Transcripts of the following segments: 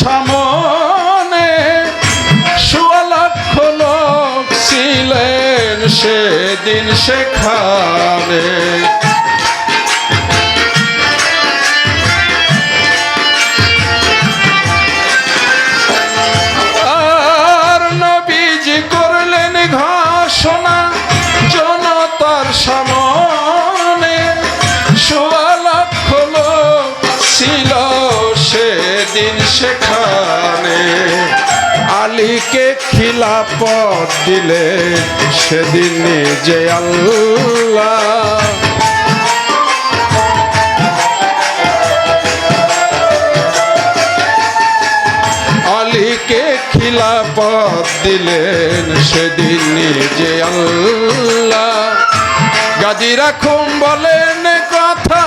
সামনে সুয়ালক্ষ লোক ছিলেন সেদিন শেখাবে সেদিন সেখানে আলীকে খিলাপত দিলে, সেদিন নিজে আল্লাহ। আলীকে খিলাপত দিলেন, সেদিন নিজে আল্লাহ। গাজী রাখুন বলেন কথা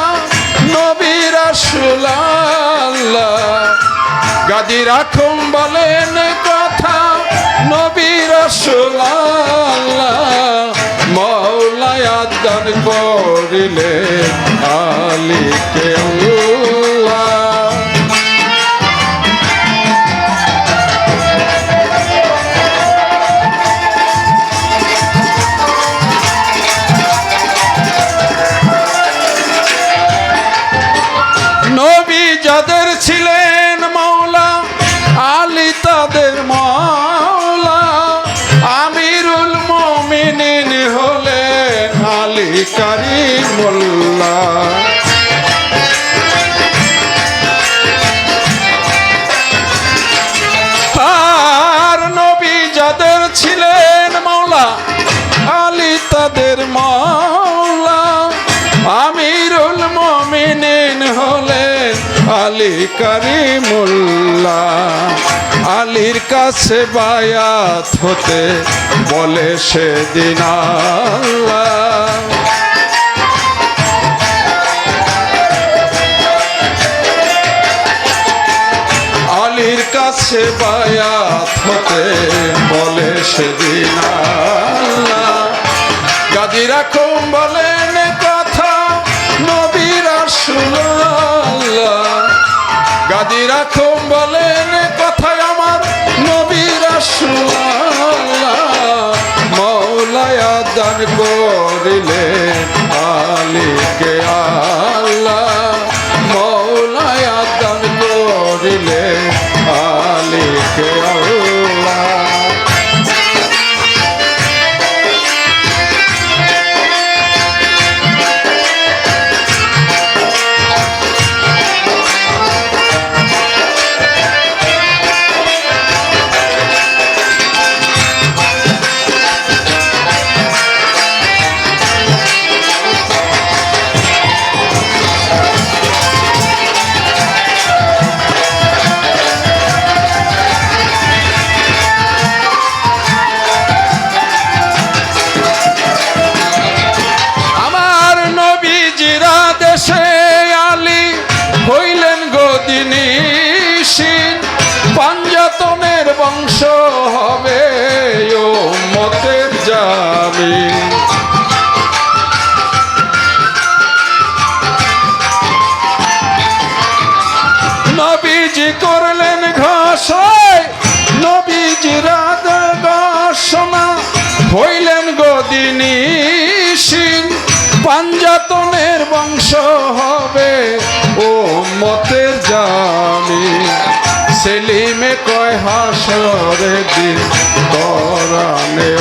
নবী রাসূলুল্লাহ গাজী রাখুন বলেন কথা নবী রাসূলুল্লাহ মৌলায় আদান করিলেন আলীকে আল্লাহ নবী যাদের ছিলেন আলী কারিমুল্লাহ আর নবী যাদের ছিলেন মাওলা, আলী তাদের মাওলা। আমিরুল মমিনিন হলেন আলী কারিমুল্লাহ আলীর কাছে বায়াত হতে বলে সেদিন আল্লাহ। সেদিন গাজী রাখুন বলেন কথা, নবীর রাসূলুল্লাহ গাজী রাখুন বলেন কথা আমার নবীর রাসূলুল্লাহ মৌলায় দান করিলেন আলীকে আল্লাহ। জামিন নবীজি করলেন ঘোষায় নবীজি রাত ঘোষণা হইলেন গদিনী সিং পাঞ্জাতনের বংশ হবে ও মতের জামি সেলিমে কয় হাসরে দিন তরানে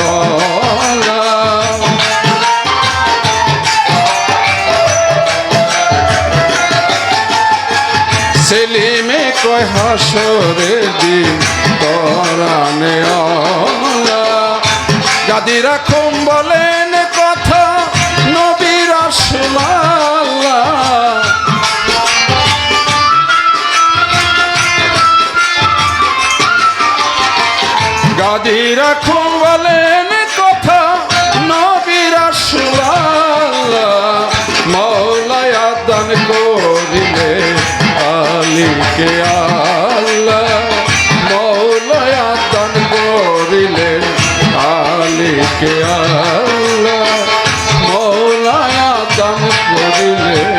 হাসরে দিন তরানে অলা গাদি Yeah.